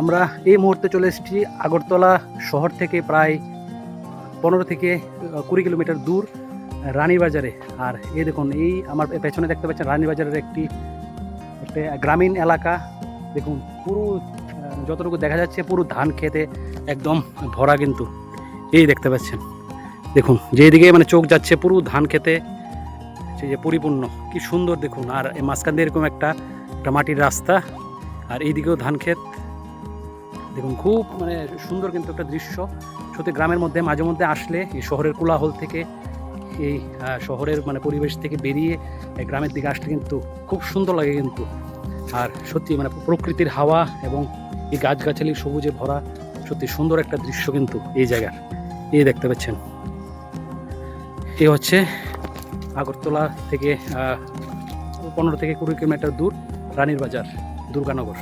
আমরা এই মুহূর্তে চলে এসেছি আগরতলা শহর থেকে প্রায় পনেরো থেকে কুড়ি কিলোমিটার দূর রানীবাজারে। আর এই দেখুন, এই আমার পেছনে দেখতে পাচ্ছেন রানীবাজারের একটি গ্রামীণ এলাকা। দেখুন, পুরো যতটুকু দেখা যাচ্ছে, পুরো ধান খেতে একদম ভরা কিন্তু। এই দেখতে পাচ্ছেন। দেখুন, যেদিকে মানে চোখ যাচ্ছে, পুরো ধান খেতে সেই যে পরিপূর্ণ। কি সুন্দর দেখুন। আর মাঝখান দিয়ে এরকম একটা একটা মাটির রাস্তা। আর এইদিকেও ধান ক্ষেত। দেখুন, খুব মানে সুন্দর কিন্তু একটা দৃশ্য। সত্যি গ্রামের মধ্যে মাঝে মধ্যে আসলে এই শহরের কোলাহল থেকে, এই শহরের মানে পরিবেশ থেকে বেরিয়ে এই গ্রামের দিকে আসলে কিন্তু খুব সুন্দর লাগে কিন্তু। আর সত্যি মানে প্রকৃতির হাওয়া এবং এই গাছগাছালি সবুজে ভরা সত্যি সুন্দর একটা দৃশ্য কিন্তু এই জায়গার। এই দেখতে পাচ্ছেন। এ হচ্ছে আগরতলা থেকে পনেরো থেকে কুড়ি কিলোমিটার দূর রানীর বাজার, দুর্গানগর।